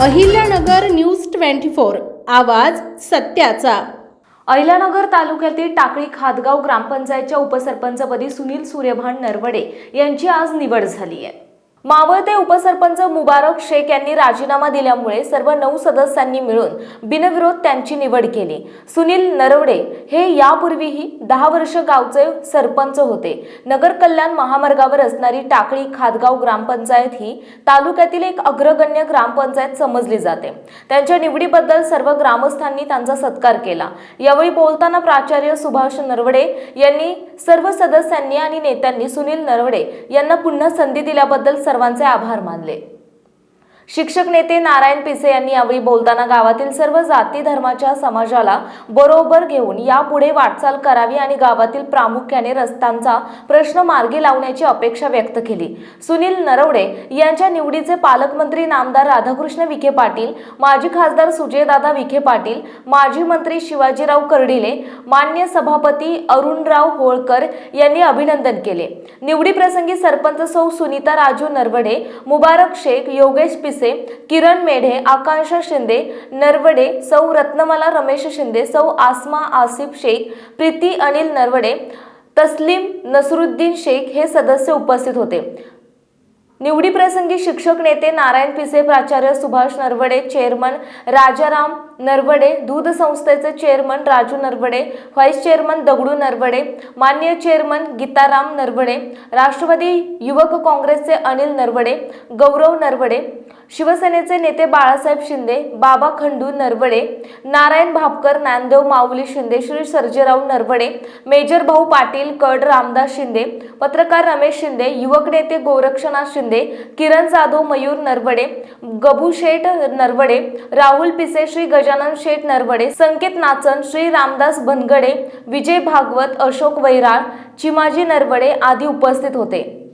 Ahilyanagar news twenty four आवाज सत्याचा. अहिल्यानगर तालुक्यातील टाकळी खादगाव ग्रामपंचायतच्या उपसरपंचपदी सुनील सूर्यभान नरवडे यांची आज निवड झाली आहे. मावळते उपसरपंच मुबारक शेख यांनी राजीनामा दिल्यामुळे सर्व नऊ सदस्यांनी मिळून बिनविरोध त्यांची निवड केली. सुनील नरवडे हे यापूर्वीही दहा वर्ष गावचे सरपंच होते. नगर कल्याण महामार्गावर असणारी टाकळी खादगाव ग्रामपंचायत ही तालुक्यातील एक अग्रगण्य ग्रामपंचायत समजली जाते. त्यांच्या निवडीबद्दल सर्व ग्रामस्थांनी त्यांचा सत्कार केला. यावेळी बोलताना प्राचार्य सुभाष नरवडे यांनी सर्व सदस्यांनी आणि नेत्यांनी सुनील नरवडे यांना पुन्हा संधी दिल्याबद्दल सर्वांचे आभार मानले. शिक्षक नेते नारायण पिसे यांनी यावेळी बोलताना गावातील सर्व जाती धर्माच्या समाजाला बरोबर घेऊन यापुढे वाटचाल करावी आणि गावातील प्रामुख्याने रस्त्यांचा प्रश्न मार्गी लावण्याची अपेक्षा व्यक्त केली. सुनील नरवडे यांच्या निवडीचे पालकमंत्री नामदार राधाकृष्ण विखे पाटील माजी खासदार सुजयदादा विखे पाटील माजी मंत्री शिवाजीराव कर्डिले मान्य सभापती अरुणराव होळकर यांनी अभिनंदन केले. निवडीप्रसंगी सरपंच सौ सुनीता राजू नरवडे मुबारक शेख योगेश पिसे किरण मेढे आकांक्षा शिंदे नरवडे सौ रत्नमाला रमेश शिंदे सौ आसमा आसिफ शेख प्रीती अनिल नरवडे तस्लीम नसरुद्दीन शेख हे सदस्य उपस्थित होते. निवडीप्रसंगी शिक्षक नेते नारायण पिसे प्राचार्य सुभाष नरवडे चेअरमन राजाराम नरवडे दूध संस्थेचे chairman Raju Narwade vice chairman Dagdu Narwade मान्य चेअरमन गीताराम नरवडे राष्ट्रवादी युवक काँग्रेसचे अनिल नरवडे गौरव नरवडे शिवसेनेचे नेते बाळासाहेब शिंदे बाबा खंडू नरवडे नारायण भापकर ज्ञानदेव माऊली शिंदे श्री सर्जेराव नरवडे मेजर भाऊ पाटील कड रामदास शिंदे पत्रकार रमेश शिंदे युवक नेते गोरक्षनाथ शिंदे किरण जाधव मयूर नरवडे गबू शेठ नरवडे राहुल पिसे श्री गजानन शेठ नरवडे संकेत नाचन श्री रामदास भनगडे विजय भागवत अशोक वैराळ चिमाजी नरवडे आदी उपस्थित होते.